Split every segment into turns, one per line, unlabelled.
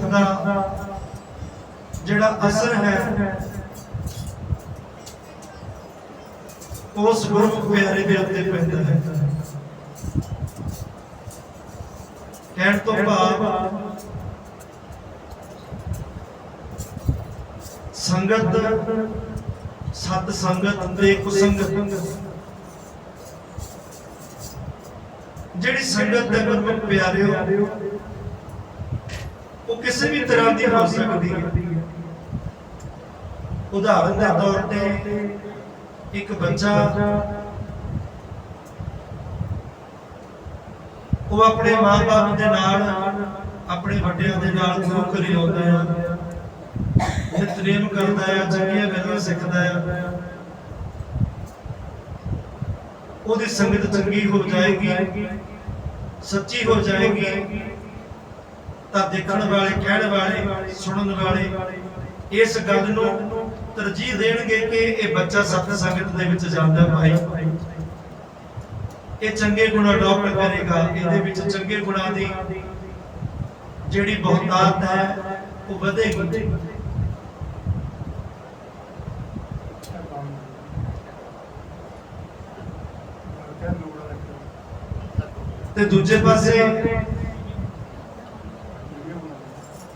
ਸੰਗਤ ਦਾ ਜਿਹੜਾ ਅਸਰ ਹੈ ਉਸ ਗੁਰਮੁਖ ਪਿਆਰੇ ਦੇ ਉੱਤੇ ਪੈਂਦਾ ਹੈ। ਕਹਿਣ ਤੋਂ ਭਾਵ ਸੰਗਤ ਸਤ ਸੰਗਤ ਤੇ ਕੁਸੰਗਤ। ਜਿਹੜੀ ਸੰਗਤ ਦੇ ਗੁਰਮੁਖ ਪਿਆਰਿਓ ਉਹ ਕਿਸੇ ਵੀ ਤਰ੍ਹਾਂ ਦੀ ਹੋ ਸਕਦੀ ਹੈ। ਉਦਾਹਰਨ ਦੇ ਤੌਰ ਤੇ ਇੱਕ ਬੱਚਾ ਉਹ ਆਪਣੇ ਮਾਪੇ ਦੇ ਨਾਲ, ਆਪਣੇ ਵੱਡਿਆਂ ਦੇ ਨਾਲ ਗੁਰੂ ਘਰੇ ਆਉਂਦਾ ਹੈ ਨਿਤਨੇਮ ਕਰਦਾ ਹੈ ਚੰਗੀਆਂ ਗੱਲਾਂ ਸਿੱਖਦਾ ਹੈ ਉਹਦੀ ਸੰਗਤ ਚੰਗੀ ਹੋ ਜਾਏਗੀ, ਸੱਚੀ ਹੋ ਜਾਏਗੀ। ਤਾਂ ਦੇਖਣ ਵਾਲੇ, ਕਹਿਣ ਵਾਲੇ, ਸੁਣਨ ਵਾਲੇ ਇਸ ਗੱਲ ਨੂੰ ਤਰਜੀਹ ਦੇਣਗੇ ਕਿ ਇਹ ਬੱਚਾ ਸਤ ਸੰਗਤ ਦੇ ਵਿੱਚ ਜਾਂਦਾ ਭਾਈ। ਇਹ ਚੰਗੇ ਗੁਣ ਅਡਾਪਟ ਕਰੇਗਾ, ਇਹਦੇ ਵਿੱਚ ਚੰਗੇ ਗੁਣਾਂ ਦੀ ਜਿਹੜੀ ਬਹੁਤਾਤ ਹੈ, ਉਹ ਵਧੇਗੀ। ਤੇ ਦੂਜੇ ਪਾਸੇ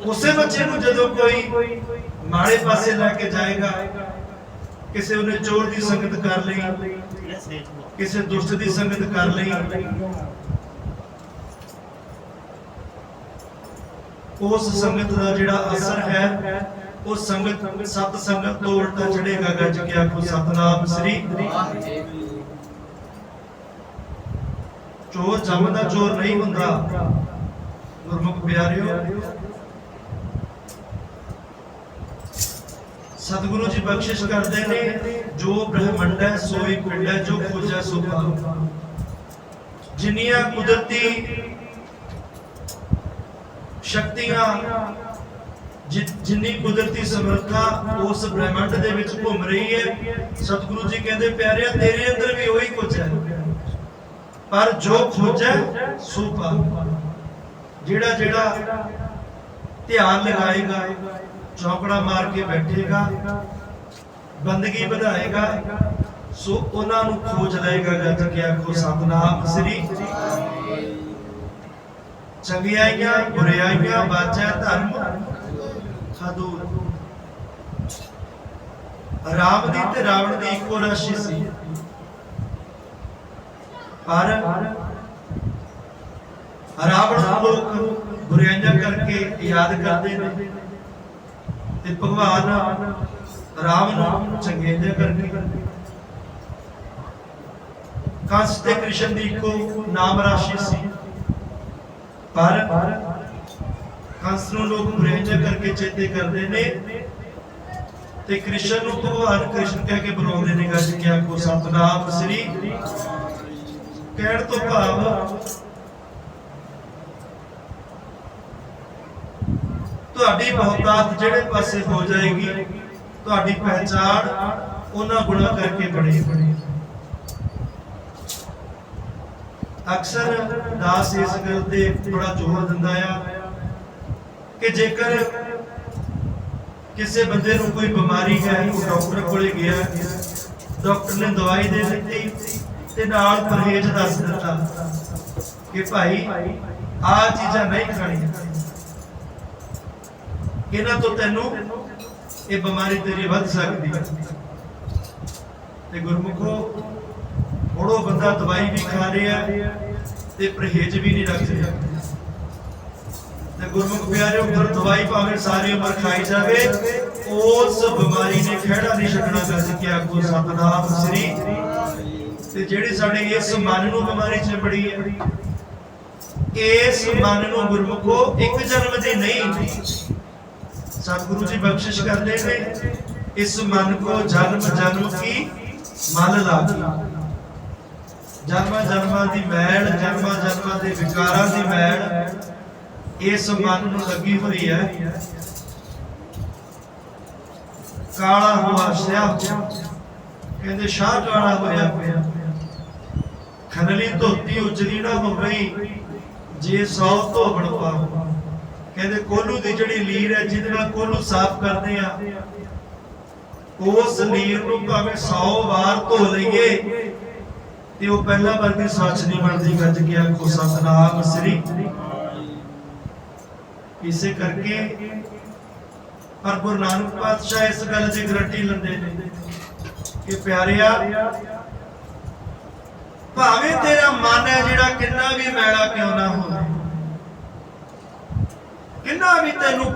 ਉਸੇ ਬੱਚੇ ਨੂੰ ਜਦੋਂ ਕੋਈ ਮਾੜੇ ਪਾਸੇ ਲੈ ਕੇ ਜਾਏਗਾ, ਕਿਸੇ ਉਹਨੇ ਚੋਰ ਦੀ ਸੰਗਤ ਕਰ ਲਈ, ਕਿਸੇ ਦੁਸ਼ਟ ਦੀ ਸੰਗਤ ਕਰ ਲਈ, ਉਸ ਸੰਗਤ ਦਾ ਜਿਹੜਾ ਅਸਰ ਹੈ, ਉਹ ਸੰਗਤ, ਸਤ ਸੰਗਤ ਤੋਂ ਉਲਟਾ ਚੜੇਗਾ ਗੱਜ ਕੇ ਆਖੋ, ਸਤਨਾਮ ਸ੍ਰੀ ਚੋਰ ਜੰਮਦਾ ਚੋਰ ਨਹੀਂ ਹੁੰਦਾ। ਗੁਰਮੁਖ ਪਿਆਰਿਓ ਸਤਿਗੁਰੂ ਜੀ ਬਖਸ਼ਿਸ਼ ਕਰਦੇ ਨੇ, ਜੋ ਬ੍ਰਹਮੰਡ ਹੈ ਸੋਈ ਪਿੰਡ ਹੈ, ਜੋ ਖੋਜੈ ਸੋ ਪਾਓ ਜਿੰਨੀਆਂ ਕੁਦਰਤੀ ਸ਼ਕਤੀਆਂ ਜਿੰਨੀ ਕੁਦਰਤੀ ਸਮਰੱਥਾ ਉਸ ਬ੍ਰਹਮੰਡ ਦੇ ਵਿੱਚ ਘੁੰਮ ਰਹੀ ਹੈ, ਸਤਿਗੁਰੂ ਜੀ ਕਹਿੰਦੇ, ਪਿਆਰਿਆ, ਤੇਰੇ ਅੰਦਰ ਵੀ ਉਹੀ ਕੁਝ ਹੈ। ਪਰ ਜੋ ਖੋਜੈ ਸੋ ਪਾਓ ਜਿਹੜਾ ਜਿਹੜਾ ਧਿਆਨ ਲਗਾਏਗਾ ਚੌਕੜਾ ਮਾਰ ਕੇ ਬੈਠੇਗਾ, ਬੰਦਗੀ ਵਧਾਏਗਾ, ਸੋ ਉਹਨਾਂ ਨੂੰ ਖੋਜ ਲਏਗਾ ਗੱਜ ਕੇ ਆਖੋ ਸਤਨਾਮ ਸ੍ਰੀ ਚੰਗਿਆਈਆਂ ਬੁਰਾਈਆਂ ਬਾਚੈ ਧਰਮ ਖਦੂਰ ਰਾਮ ਦੀ ਤੇ ਰਾਵਣ ਦੀ ਇੱਕੋ ਰਾਸ਼ੀ ਸੀ। ਪਰ ਰਾਵਣ ਲੋਕ ਬੁਰਾਈਆਂ ਕਰਕੇ ਯਾਦ ਕਰਦੇ ਨੇ। ਤੇ ਭਗਵਾਨ ਰਾਮ ਨੂੰ ਚੰਗੇਜਾ ਕਰਕੇ ਕੰਸ ਤੇ ਕ੍ਰਿਸ਼ਨ ਦੀ ਇੱਕੋ ਨਾਮ ਰਾਸ਼ੀ ਸੀ। ਪਰ ਕੰਸ ਨੂੰ ਲੋਕ ਬੁਰਾਈਆਂ ਕਰਕੇ ਚੇਤੇ ਕਰਦੇ ਨੇ ਤੇ ਕ੍ਰਿਸ਼ਨ ਨੂੰ ਭਗਵਾਨ ਕ੍ਰਿਸ਼ਨ ਕਹਿ ਕੇ ਬੁਲਾਉਂਦੇ ਨੇ, ਗੱਜ ਕਿਆ ਆਖੋ, ਸਤਨਾਮ ਸ੍ਰੀ। ਕਹਿਣ ਤੋਂ ਭਾਵ ਤੁਹਾਡੀ ਬਹੁਤਾਤ ਜਿਹੜੇ ਪਾਸੇ ਹੋ ਜਾਏਗੀ, ਤੁਹਾਡੀ ਪਹਿਚਾਣ ਉਹਨਾਂ ਗੁਣਾ ਕਰਕੇ ਬਣੀ ਅਕਸਰ ਦਾਸ ਇਸ ਗੱਲ ਤੇ ਬੜਾ ਜ਼ੋਰ ਦਿੰਦਾ ਆ ਕਿ ਜੇਕਰ ਕਿਸੇ ਬੰਦੇ ਨੂੰ ਕੋਈ ਬਿਮਾਰੀ ਹੈ, ਉਹ ਡਾਕਟਰ ਕੋਲੇ ਗਿਆ, ਡਾਕਟਰ ਨੇ ਦਵਾਈ ਦੇ ਦਿੱਤੀ ਤੇ ਨਾਲ ਪਰਹੇਜ਼ ਦੱਸ ਦਿੱਤਾ ਕਿ ਭਾਈ, ਆਹ ਚੀਜ਼ਾਂ ਨਹੀਂ ਖਾਣੀਆਂ। ਇਹਨਾਂ ਤੋਂ ਤੈਨੂੰ? ਇਹ ਬਿਮਾਰੀ ਤੇਰੀ ਵੱਧ ਸਕਦੀ ਤੇ ਗੁਰਮੁਖੋ ਥੋੜੋ ਬੰਦਾ ਦਵਾਈ ਵੀ ਖਾ ਰਿਹਾ ਤੇ ਪਰਹੇਜ਼ ਵੀ ਨਹੀਂ ਰੱਖ ਰਿਹਾ। ਤੇ ਗੁਰਮੁਖ ਪਿਆਰਿਓ ਫਿਰ ਦਵਾਈ ਭਾਵੇਂ ਸਾਰੀ ਉਮਰ ਖਾਈ ਜਾਵੇ, ਉਸ ਬਿਮਾਰੀ ਨੇ ਖਿਹੜਾ ਨਹੀਂ ਛੱਡਣਾ ਗੱਜ ਕੇ ਆਖੋ ਸਤਨਾਮ ਸ੍ਰੀ। ਤੇ ਜਿਹੜੀ ਸਾਡੇ ਇਸ ਮਨ ਨੂੰ ਬਿਮਾਰੀ ਚਿੰਬੜੀ ਹੈ, ਇਸ ਮਨ ਨੂੰ ਗੁਰਮੁਖੋ ਇੱਕ ਜਨਮ ਦੀ ਨਹੀਂ ਸਤਿਗੁਰੂ ਜੀ ਬਖਸ਼ਿਸ਼ ਕਰਦੇ ਨੇ। ਇਸ ਮਨ ਕੋ ਜਨਮ ਜਨਮ ਕੀ? ਮਨ ਲਾਗੀ। ਜਨਮਾਂ ਜਨਮਾਂ ਦੀ ਮੈਲ, ਜਨਮਾਂ ਜਨਮਾਂ ਦੇ ਵਿਕਾਰਾਂ ਦੀ ਮੈਲ, ਇਸ ਮਨ ਨੂੰ ਲੱਗੀ ਹੋਈ ਹੈ। ਕਾਲਾ ਹੋਆ ਸਿਆ। ਕਹਿੰਦੇ, ਸ਼ਾਹ ਕਾਲਾ ਹੋਇਆ ਪਿਆ। ਖਨਲੀ ਧੋਤੀ ਉਜਲੀ ਨਾ ਹੋ ਗਈ। ਜੇ ਸੌ ਧੋਬਣ ਪਾਉ ਕਹਿੰਦੇ ਕੋਲੂ ਦੀ ਜਿਹੜੀ ਲੀਰ ਹੈ, ਜਿਹਦੇ ਨਾਲ ਕੋਲੂ ਸਾਫ਼ ਕਰਦੇ ਆ। ਉਸ ਲੀਰ ਨੂੰ ਭਾਵੇਂ 100 ਵਾਰ ਧੋ ਲਈਏ, ਤੇ ਉਹ ਪਹਿਲਾਂ ਵਰਗੀ ਸੱਚ ਨਹੀਂ ਬਣਦੀ। ਗੱਜ ਕੇ ਆਖੋ ਸਤਨਾਮ ਸ੍ਰੀ। ਇਸੇ ਕਰਕੇ ਪਰ ਗੁਰੂ ਨਾਨਕ ਪਾਤਸ਼ਾਹ ਇਸ ਗੱਲ ਦੀ ਗਰੰਟੀ ਲੈਂਦੇ ਨੇ ਕਿ ਪਿਆਰਿਆ, ਭਾਵੇਂ ਤੇਰਾ ਮਨ ਹੈ ਜਿਹੜਾ ਕਿੰਨਾ ਵੀ ਮੈਲਾ ਕਿਉਂ ਨਾ ਹੋਵੇ ਕਿੰਨਾ ਵੀ ਤੈਨੂੰ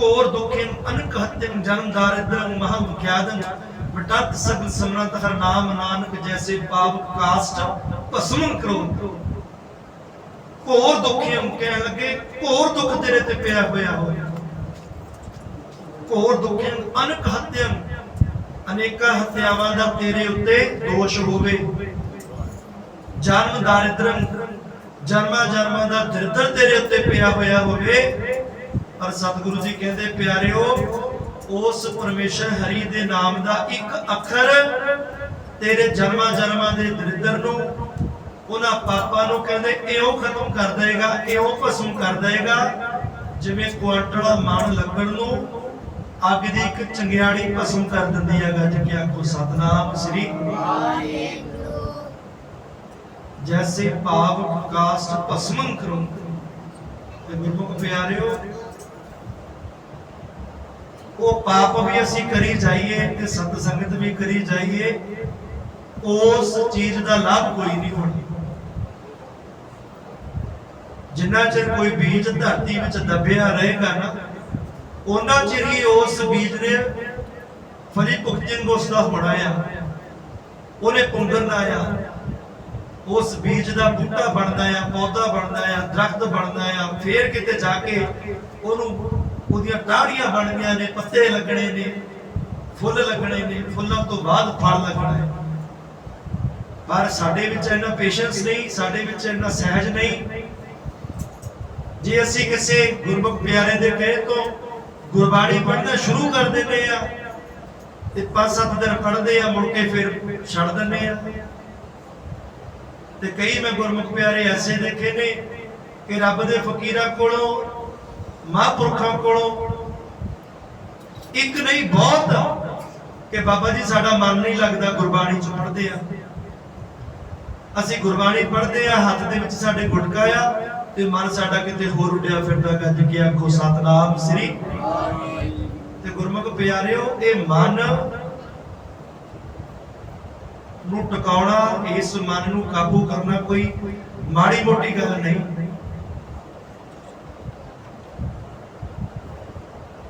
ਕੋਰ ਦੁਖਿੰ ਅਨਕ ਹਤਿੰ ਜਨਮ ਦਾਰਿਦ੍ਰੰ ਮਹਾ ਵਿਖਿਆਦੰ ਵਟਤ ਸਗਲ ਸਮਰੰਤ ਹਰ ਨਾਮ, ਨਾਨਕ ਜੈਸੇ ਪਾਪ ਕਾਸਟ ਭਸਮਨ ਕਰੋ। ਕੋਰ ਦੁਖਿੰ ਕਹਿਣ ਲੱਗੇ, ਕੋਰ ਦੁੱਖ ਤੇਰੇ ਤੇ ਪਿਆ ਹੋਇਆ ਹੋਇਆ ਕੋਰ ਦੁਖਿੰ ਅਨਕ ਹਤਿੰ ਅਨੇਕਾਂ ਹੱਤਿਆਵਾਂ ਦਾ ਤੇਰੇ ਉੱਤੇ ਦੋਸ਼ ਹੋਵੇ। ਜਨਮ ਦਾਰਿਦ੍ਰੰ ਜਨਮਾਂ ਜਨਮਾਂ ਦਾ ਦਰਿਦਰ ਤੇਰੇ ਉੱਤੇ ਪਿਆ ਹੋਇਆ ਹੋਵੇ। ਪਰ ਸਤਿਗੁਰੂ ਜੀ ਕਹਿੰਦੇ, ਪਿਆਰਿਓ, ਉਸ ਪਰਮੇਸ਼ਰ ਹਰੀ ਦੇ ਨਾਮ ਦਾ ਇੱਕ ਅੱਖਰ ਤੇਰੇ ਜਨਮਾਂ ਜਨਮਾਂ ਦੇ ਦਰਿਦਰ ਨੂੰ, ਉਹਨਾਂ ਪਾਪਾਂ ਨੂੰ ਕਹਿੰਦੇ, ਇਉਂ ਖਤਮ ਕਰ ਦੇਗਾ ਇਉਂ ਭਸਮ ਕਰ ਦੇਗਾ ਜਿਵੇਂ ਕੁਆਂਟਲ ਮਨ ਲੱਗਣ ਨੂੰ ਅੱਗ ਦੀ ਇੱਕ ਚੰਗਿਆੜੀ ਭਸਮ ਕਰ ਦਿੰਦੀ ਹੈ। ਗੱਜ ਕੇ ਆਖੋ, ਸਤਨਾਮ ਸ੍ਰੀ ਜੈਸੇ ਪਾਪ ਕਾਸਟ ਭਸਮੰ ਕਰੂੰ ਤੇ ਗੁਰਮੁਖ ਪਿਆਰਿਓ ਉਹ ਪਾਪ ਵੀ ਅਸੀਂ ਕਰੀ ਜਾਈਏ ਤੇ ਸਤ ਸੰਗਤ ਵੀ ਕਰੀ ਜਾਈਏ ਉਸ ਚੀਜ਼ ਦਾ ਲਾਭ ਕੋਈ ਨਹੀਂ ਹੋਣਾ ਜਿੰਨਾ ਚਿਰ ਕੋਈ ਬੀਜ ਧਰਤੀ ਵਿੱਚ ਦੱਬਿਆ ਰਹੇਗਾ ਨਾ ਉਹਨਾਂ ਚਿਰ ਹੀ ਉਸ ਬੀਜ ਨੇ ਫਲੀ ਭੁਗਤਣ ਉਸ ਦਾ ਹੋਣਾ ਆ ਉਹਨੇ ਪੁੰਗਰਨਾ ਆ ਉਸ ਬੀਜ ਦਾ ਬੂਟਾ ਬਣਦਾ ਆ, ਪੌਦਾ ਬਣਦਾ ਆ, ਦਰਖਤ ਬਣਦਾ ਆ, ਫੇਰ ਕਿਤੇ ਜਾ ਕੇ ਉਹਨੂੰ ਉਹਦੀਆਂ ਟਾਹਣੀਆਂ ਬਣਨੀਆਂ ਨੇ, ਪੱਤੇ ਲੱਗਣੇ ਨੇ, ਫੁੱਲ ਲੱਗਣੇ ਨੇ, ਫੁੱਲਾਂ ਤੋਂ ਬਾਅਦ ਫਲ ਲੱਗਣਾ ਹੈ ਪਰ ਸਾਡੇ ਵਿੱਚ ਇੰਨਾ ਪੇਸ਼ੈਂਸ ਨਹੀਂ, ਸਾਡੇ ਵਿੱਚ ਇੰਨਾ ਸਹਿਜ ਨਹੀਂ। ਜੇ ਅਸੀਂ ਕਿਸੇ ਗੁਰਮੁਖ ਪਿਆਰੇ ਦੇ ਕਹੇ ਤੋਂ ਗੁਰਬਾਣੀ ਪੜ੍ਹਨਾ ਸ਼ੁਰੂ ਕਰ ਦਿੰਦੇ ਆ, ਤੇ ਪੰਜ ਸੱਤ ਦਿਨ ਪੜ੍ਹਦੇ ਆ, ਮੁੜ ਕੇ ਫਿਰ ਛੱਡ ਦਿੰਦੇ ਆ। ਤੇ ਕਈ ਮੈਂ ਗੁਰਮੁਖ ਪਿਆਰੇ ਐਸੇ ਦੇਖੇ ਨੇ ਕਿ ਰੱਬ ਦੇ ਫਕੀਰਾਂ ਕੋਲੋਂ, ਮਹਾਂਪੁਰਖਾਂ ਕੋਲੋਂ ਇੱਕ ਨਹੀਂ, ਬਹੁਤ ਕਿ ਬਾਬਾ ਜੀ ਸਾਡਾ ਮਨ ਨਹੀਂ ਲੱਗਦਾ ਗੁਰਬਾਣੀ ਚ ਪੜ੍ਹਦੇ ਆ। ਅਸੀਂ ਗੁਰਬਾਣੀ ਪੜ੍ਹਦੇ ਆ, ਹੱਥ ਦੇ ਵਿੱਚ ਸਾਡੇ ਗੁਟਕਾ ਆ ਤੇ ਮਨ ਸਾਡਾ ਕਿਤੇ ਹੋਰ ਉੱਡਿਆ ਫਿਰਦਾ ਗੱਜ ਕੇ ਆਖੋ, ਸਤਨਾਮ ਸ੍ਰੀ। ਤੇ ਗੁਰਮੁਖ ਪਿਆਰਿਓ, ਇਹ ਮਨ ਨੂੰ ਟਿਕਾਉਣਾ ਇਸ ਮਨ ਨੂੰ ਕਾਬੂ ਕਰਨਾ ਕੋਈ ਮਾੜੀ ਮੋਟੀ ਗੱਲ ਨਹੀਂ।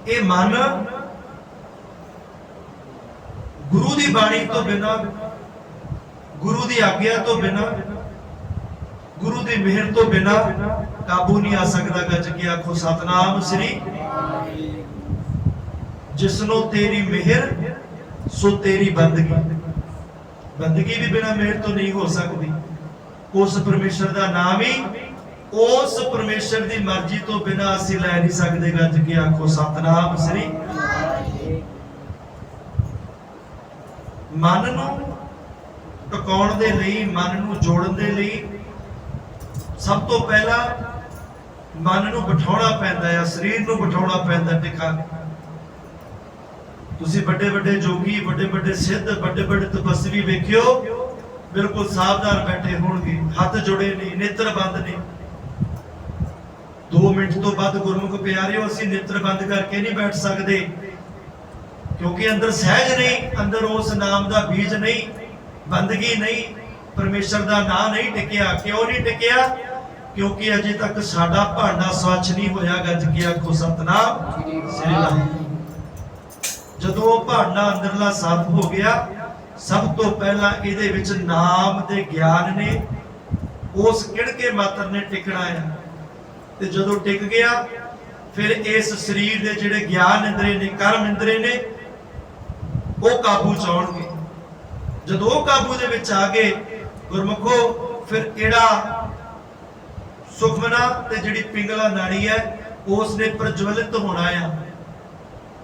ਇਹ ਮਨ ਗੁਰੂ ਦੀ ਬਾਣੀ ਤੋਂ ਬਿਨਾ ਗੁਰੂ ਦੀ ਆਗਿਆ ਤੋਂ ਬਿਨਾ ਗੁਰੂ ਦੀ ਮਿਹਰ ਤੋਂ ਬਿਨਾ ਕਾਬੂ ਨਹੀਂ ਆ ਸਕਦਾ ਗੱਜ ਕੇ ਆਖੋ ਸਤਨਾਮ ਸ੍ਰੀ ਜਿਸ ਨੂੰ ਤੇਰੀ ਮਿਹਰ ਸੋ ਤੇਰੀ ਬੰਦਗੀ। ਬੰਦਗੀ ਵੀ ਬਿਨਾ ਮਿਹਰ ਤੋਂ ਨਹੀਂ ਹੋ ਸਕਦੀ। ਉਸ ਪਰਮੇਸ਼ਰ ਦਾ ਨਾਮ ਹੀ, ਉਸ ਪਰਮੇਸ਼ਰ ਦੀ ਮਰਜ਼ੀ ਤੋਂ ਬਿਨਾ ਅਸੀਂ ਲੈ ਨਹੀਂ ਸਕਦੇ, ਗੱਜ ਕੇ ਆਖੋ, ਸਤਨਾਮ ਸ੍ਰੀ ਮਨ ਨੂੰ ਟਿਕਾਉਣ ਦੇ ਲਈ, ਮਨ ਨੂੰ ਜੋੜਨ ਦੇ ਲਈ ਸਭ ਤੋਂ ਪਹਿਲਾਂ ਮਨ ਨੂੰ ਬਿਠਾਉਣਾ ਪੈਂਦਾ ਹੈ, ਸਰੀਰ ਨੂੰ ਬਿਠਾਉਣਾ ਪੈਂਦਾ ਟਿਕਾ ਤੁਸੀਂ ਵੱਡੇ ਵੱਡੇ ਜੋਗੀ, ਵੱਡੇ ਵੱਡੇ ਸਿੱਧ, ਵੱਡੇ ਵੱਡੇ ਤਪਸਵੀ ਵੇਖਿਓ। ਬਿਲਕੁਲ ਸਾਵਧਾਨ ਬੈਠੇ ਹੋਣਗੇ। ਹੱਥ ਜੁੜੇ ਨੇ ਨੇਤਰ ਬੰਦ ਨੇ 2 ਮਿੰਟ ਤੋਂ ਬਾਅਦ ਗੁਰਮੁਖ ਪਿਆਰਿਓ, ਅਸੀਂ ਨੇਤਰ ਬੰਦ ਕਰਕੇ ਨਹੀਂ ਬੈਠ ਸਕਦੇ। ਕਿਉਂਕਿ ਅੰਦਰ ਸਹਿਜ ਨਹੀਂ, ਅੰਦਰ ਉਸ ਨਾਮ ਦਾ ਬੀਜ ਨਹੀਂ, ਬੰਦਗੀ ਨਹੀਂ, ਪਰਮੇਸ਼ਰ ਦਾ ਨਾਮ ਨਹੀਂ ਟਿਕਿਆ। ਕਿਉਂ ਨਹੀਂ ਟਿਕਿਆ? ਕਿਉਂਕਿ ਅਜੇ ਤੱਕ ਸਾਡਾ ਭਾਂਡਾ ਸਵੱਛ ਨਹੀਂ ਹੋਇਆ। ਗੱਜ ਕੇ ਆਖੋ ਸਤਨਾਮ। ਸ੍ਰੀ ਰਾਮ ਜਦੋਂ ਉਹ ਭਾਂਡਾ ਅੰਦਰਲਾ ਸਾਫ਼ ਹੋ ਗਿਆ, ਸਭ ਤੋਂ ਪਹਿਲਾਂ ਇਹਦੇ ਵਿੱਚ ਨਾਮ ਦੇ ਗਿਆਨ ਨੇ ਉਸ ਕਿਣਕੇ ਮਾਤਰ ਨੇ ਟਿਕਣਾ ਆ ਤੇ ਜਦੋਂ ਟਿਕ ਗਿਆ, ਫਿਰ ਇਸ ਸਰੀਰ ਦੇ ਜਿਹੜੇ ਗਿਆਨ ਇੰਦਰੇ ਨੇ, ਕਰਮ ਇੰਦਰੇ ਨੇ, ਉਹ ਕਾਬੂ ਚ ਆਉਣਗੇ। ਜਦੋਂ ਉਹ ਕਾਬੂ ਦੇ ਵਿੱਚ ਆ ਗਏ, ਗੁਰਮੁਖੋ, ਫਿਰ ਕਿਹੜਾ ਸੁਖਮਨਾ ਤੇ ਜਿਹੜੀ ਪਿੰਗਲਾ ਨਾੜੀ ਹੈ, ਉਸ ਨੇ ਪ੍ਰਜਵਲਿਤ ਹੋਣਾ ਆ।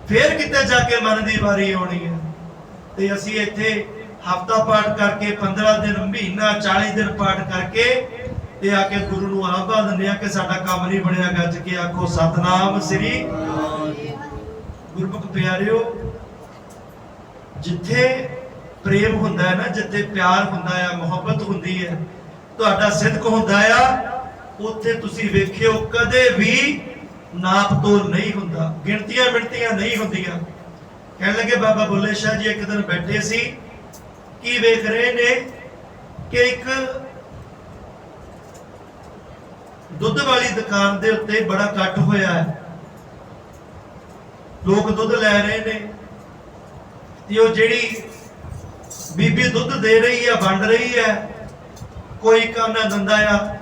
ਫੇਰ ਕਿਤੇ ਜਾ ਕੇ ਮਨ ਦੀ ਵਾਰੀ ਆਉਣੀ ਹੈ। ਤੇ ਅਸੀਂ ਇੱਥੇ ਹਫਤਾ ਪਾਠ ਕਰਕੇ 15 ਦਿਨ, ਮਹੀਨਾ 40 ਦਿਨ ਪਾਠ ਕਰਕੇ ਇਹ ਆ ਕੇ ਗੁਰੂ ਨੂੰ ਆਭਾ ਦਿੰਦੇ ਆ ਕਿ ਸਾਡਾ ਕੰਮ ਨਹੀਂ ਬਣਿਆ ਗੱਜ ਕੇ ਆਖੋ, ਸਤਨਾਮ ਸ੍ਰੀ ਗੁਰਮੁਖ ਪਿਆਰਿਓ, ਜਿੱਥੇ ਪ੍ਰੇਮ ਹੁੰਦਾ ਹੈ ਨਾ, ਜਿੱਥੇ ਪਿਆਰ ਹੁੰਦਾ ਹੈ, ਮੁਹੱਬਤ ਹੁੰਦੀ ਹੈ, ਤੁਹਾਡਾ ਸਿਦਕ ਹੁੰਦਾ ਆ, ਉੱਥੇ ਤੁਸੀਂ ਵੇਖਿਓ ਕਦੇ ਵੀ ਨਾਪ ਤੋਲ ਨਹੀਂ ਹੁੰਦਾ, ਗਿਣਤੀਆਂ ਮਿਣਤੀਆਂ ਨਹੀਂ ਹੁੰਦੀਆਂ। ਕਹਿਣ ਲੱਗੇ, ਬਾਬਾ ਬੁੱਲੇ ਸ਼ਾਹ ਜੀ ਇੱਕ ਦਿਨ ਬੈਠੇ ਸੀ, ਕੀ ਵੇਖ ਰਹੇ ਨੇ ਕਿ ਇੱਕ ਦੁੱਧ ਵਾਲੀ ਦੁਕਾਨ ਦੇ ਉੱਤੇ ਬੜਾ ਇਕੱਠ ਹੋਇਆ ਹੈ। ਲੋਕ ਦੁੱਧ ਲੈ ਰਹੇ ਨੇ ਤੇ ਉਹ ਜਿਹੜੀ ਬੀਬੀ ਦੁੱਧ ਦੇ ਰਹੀ ਹੈ, ਵੰਡ ਰਹੀ ਹੈ, ਕੋਈ ਕਾਨਾ ਦਿੰਦਾ ਆ।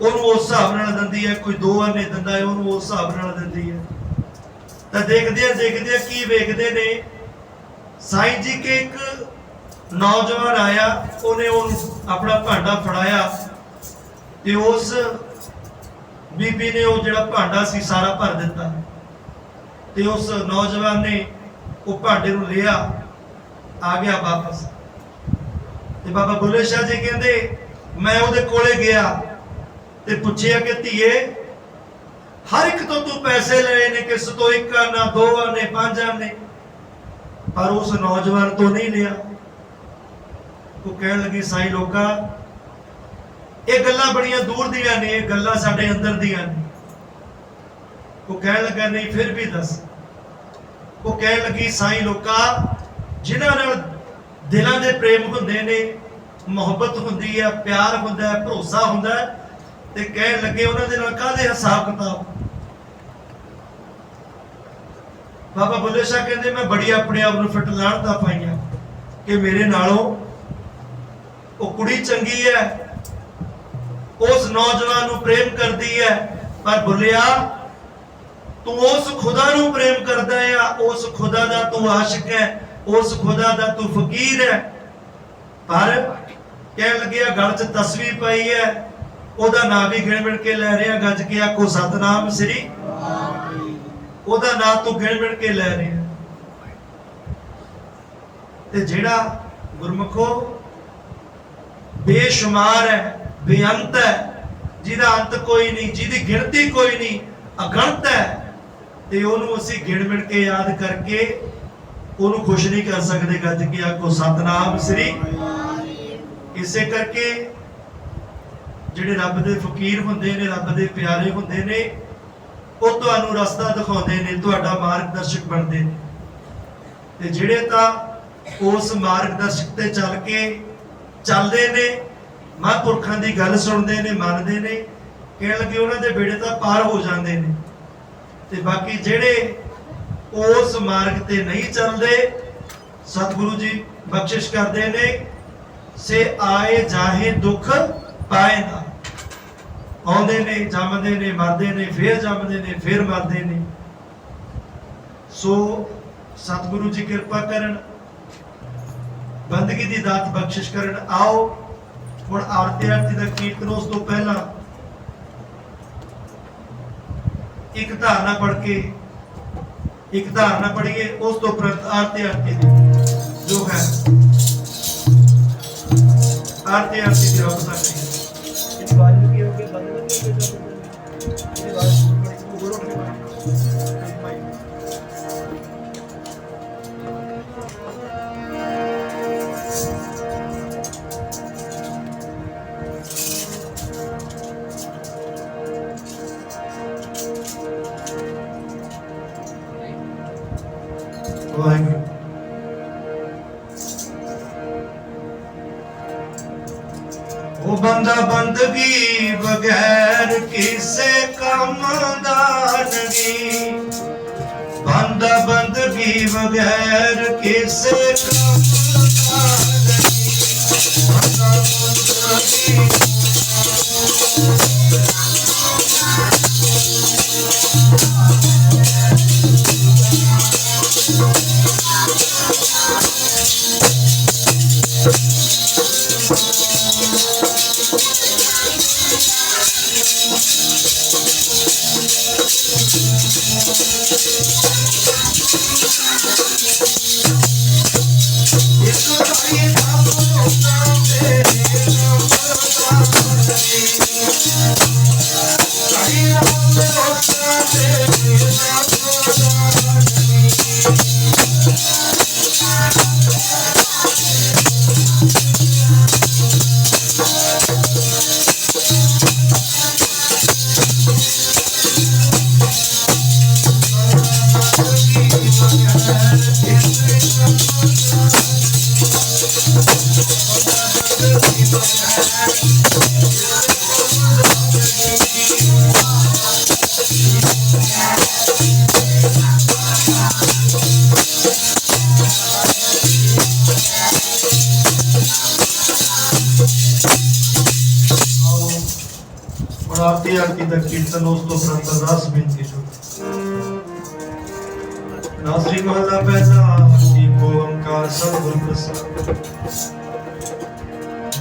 ਉਹਨੂੰ ਉਸ ਹਿਸਾਬ ਨਾਲ ਦਿੰਦੀ ਹੈ, ਕੋਈ ਦੋ ਆਨੇ ਦਿੰਦਾ ਹੈ ਉਹਨੂੰ ਉਸ ਹਿਸਾਬ ਨਾਲ ਦਿੰਦੀ ਹੈ। ਤਾਂ ਦੇਖਦੇ ਆ ਦੇਖਦੇ ਆ ਕੀ ਵੇਖਦੇ ਨੇ। ਸਾਈਂ ਜੀ ਕੇ ਇੱਕ ਨੌਜਵਾਨ ਆਇਆ, ਉਹਨੇ ਉਹਨੂੰ ਆਪਣਾ ਭਾਂਡਾ ਫੜਾਇਆ ਤੇ ਉਸ ਬੀਬੀ ਨੇ ਉਹ ਜਿਹੜਾ ਭਾਂਡਾ ਸੀ ਸਾਰਾ ਭਰ ਦਿੱਤਾ। ਤੇ ਉਸ ਨੌਜਵਾਨ ਨੇ ਉਹ ਭਾਂਡੇ ਨੂੰ ਲਿਆ, ਆ ਗਿਆ ਵਾਪਸ। ਤੇ ਬਾਬਾ ਬੁੱਲੇ ਸ਼ਾਹ ਜੀ ਕਹਿੰਦੇ, ਮੈਂ ਉਹਦੇ ਕੋਲੇ ਗਿਆ ਤੇ ਪੁੱਛਿਆ ਕਿ ਧੀਏ, ਹਰ ਇੱਕ ਤੋਂ ਤੂੰ ਪੈਸੇ ਲਏ ਨੇ, ਕਿਸ ਤੋਂ ਇੱਕ ਆਨਾ ਦੋ ਆਨੇ ਪੰਜ ਆਨੇ ਪਰ ਉਸ ਨੌਜਵਾਨ ਤੋਂ ਨਹੀਂ ਲਿਆ। ਉਹ ਕਹਿਣ ਲੱਗੀ, ਸਾਈ ਲੋਕਾ, ਇਹ ਗੱਲਾਂ ਬੜੀਆਂ ਦੂਰ ਦੀਆਂ ਨੇ, ਇਹ ਗੱਲਾਂ ਸਾਡੇ ਅੰਦਰ ਦੀਆਂ ਨੇ। ਉਹ ਕਹਿਣ ਲੱਗਾ, ਨਹੀਂ, ਫਿਰ ਵੀ ਦੱਸ। ਉਹ ਕਹਿਣ ਲੱਗੀ, ਸਾਈ ਲੋਕਾ, ਜਿਨ੍ਹਾਂ ਨਾਲ ਦਿਲਾਂ ਦੇ ਪ੍ਰੇਮ ਹੁੰਦੇ ਨੇ, ਮੁਹੱਬਤ ਹੁੰਦੀ ਹੈ, ਪਿਆਰ ਹੁੰਦਾ ਹੈ, ਭਰੋਸਾ ਹੁੰਦਾ ਹੈ ਤੇ ਕਹਿਣ ਲੱਗੇ ਉਹਨਾਂ ਦੇ ਨਾਲ ਕਾਹਦੇ ਹਿਸਾਬ ਕਿਤਾਬ? ਬਾਬਾ ਬੁੱਲੇ ਸ਼ਾਹ ਕਹਿੰਦੇ, ਮੈਂ ਬੜੀ ਆਪਣੇ ਆਪ ਨੂੰ ਫਿੱਟ ਲਾਣਦਾ ਪਾਈਆਂ ਕਿ ਮੇਰੇ ਨਾਲੋਂ ਉਹ ਕੁੜੀ ਚੰਗੀ ਹੈ, ਉਸ ਨੌਜਵਾਨ ਨੂੰ ਪ੍ਰੇਮ ਕਰਦੀ ਹੈ, ਪਰ ਬੁੱਲਿਆ, ਤੂੰ ਉਸ ਖੁਦਾ ਨੂੰ ਪ੍ਰੇਮ ਕਰਦਾ ਹੈ ਆ ਉਸ ਖੁਦਾ ਦਾ ਤੂੰ ਆਸ਼ਿਕ ਹੈ, ਉਸ ਖੁਦਾ ਦਾ ਤੂੰ ਫਕੀਰ ਹੈ। ਪਰ ਕਹਿਣ ਲੱਗਿਆ ਗਲ 'ਚ ਤਸਵੀਰ ਪਈ ਹੈ ਉਹਦਾ ਨਾਮ ਵੀ ਗਿਣ ਮਿਣ ਕੇ ਲੈ ਰਿਹਾ ਗੱਜ ਕੇ ਆਖੋ ਸਤਨਾਮ ਸ੍ਰੀ ਉਹਦਾ ਨਾਮ ਤੂੰ ਗਿਣ ਮਿਣ ਕੇ ਲੈ ਰਿਹਾ ਤੇ ਜਿਹੜਾ ਗੁਰਮਖੋ ਬੇਸ਼ੁਮਾਰ ਹੈ ਬੇਅੰਤ ਹੈ ਜਿਹਦਾ ਅੰਤ ਕੋਈ ਨਹੀਂ ਜਿਹਦੀ ਗਿਣਤੀ ਕੋਈ ਨਹੀਂ ਅਗਣਤ ਹੈ ਤੇ ਉਹਨੂੰ ਅਸੀਂ ਗਿਣ ਮਿਣ ਕੇ ਯਾਦ ਕਰਕੇ ਉਹਨੂੰ ਖੁਸ਼ ਨਹੀਂ ਕਰ ਸਕਦੇ ਗੱਜ ਕੇ ਆਖੋ ਸਤਨਾਮ ਸ੍ਰੀ ਇਸੇ ਕਰਕੇ ਜਿਹੜੇ ਰੱਬ ਦੇ ਫਕੀਰ ਹੁੰਦੇ ਨੇ, ਰੱਬ ਦੇ ਪਿਆਰੇ ਹੁੰਦੇ ਨੇ, ਉਹ ਤੁਹਾਨੂੰ ਰਸਤਾ ਦਿਖਾਉਂਦੇ ਨੇ, ਤੁਹਾਡਾ ਮਾਰਗਦਰਸ਼ਕ ਬਣਦੇ ਨੇ। ਤੇ ਜਿਹੜੇ ਤਾਂ ਉਸ ਮਾਰਗਦਰਸ਼ਕ ਤੇ ਚੱਲ ਕੇ ਚੱਲਦੇ ਨੇ, ਮਹਾਂਪੁਰਖਾਂ ਦੀ ਗੱਲ ਸੁਣਦੇ ਨੇ, ਮੰਨਦੇ ਨੇ, ਕਹਿਣ ਲੱਗੇ ਉਹਨਾਂ ਦੇ ਬੇੜੇ ਤਾਂ ਪਾਰ ਹੋ ਜਾਂਦੇ ਨੇ। ਤੇ ਬਾਕੀ ਜਿਹੜੇ ਉਸ ਮਾਰਗ ਤੇ ਨਹੀਂ ਚੱਲਦੇ, ਸਤਿਗੁਰੂ ਜੀ ਬਖਸ਼ਿਸ਼ ਕਰਦੇ ਨੇ, ਸੇ ਆਏ ਜਾਹੇ ਦੁੱਖ ਪਾਏ ਨਾ। ਆਉਂਦੇ ਨੇ, ਜੰਮਦੇ ਨੇ, ਮਰਦੇ ਨੇ, ਫੇਰ ਜੰਮਦੇ ਨੇ, ਫੇਰ ਮਰਦੇ ਨੇ। ਸੋ ਸਤਿਗੁਰੂ ਜੀ ਕਿਰਪਾ ਕਰਨ, ਬੰਦਗੀ ਦੀ ਦਾਤ ਬਖਸ਼ਿਸ਼ ਕਰਨ। ਆਓ, ਹੁਣ ਆਰਤੀ ਆਰਤੀ ਦਾ ਕੀਰਤਨ ਉਸ ਤੋਂ ਪਹਿਲਾਂ ਇੱਕ ਧਾਰਨਾ ਪੜ ਕੇ, ਇੱਕ ਧਾਰਨਾ ਪੜੀਏ ਉਸ ਤੋਂ ਪ੍ਰਤ ਆਰਤੀ ਆਰਤੀ ਦੀ ਜੋ ਹੈ। ਆਰਤੀ ਆਰਤੀ ਦੀ ਰੋਕ ਸਕਦੇ ਵਾਹਿਗੁਰੂ ਉਹ ਬੰਦਾ ਬੰਦਗੀ ਬਗੈਰ ਕਿਸੇ ਕੰਮ ਦਾ ਨਹੀਂ। ਬੰਦਾ ਬੰਦਗੀ ਬਗੈਰ ਕਿਸੇ ਕੰਮ ਦਾ ਨਹੀਂ। ਬੰਦਾ ਬੰਦਗੀ ਦਾ ਕੀਰਤਨ ਉਸ ਤੋਂ ਪ੍ਰੰਤ ਅਰਦਾਸ ਬੇਨਤੀ ਜੋ। ਨਾਸਰੀ ਮਹਲਾ ਪਹਿਲਾ ਏਕ ਓੰਕਾਰ ਸਤਿਗੁਰ ਪ੍ਰਸਾਦ।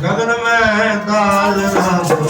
ਗਗਨ ਮੈਂ ਦਾਲ ਰਾਮ।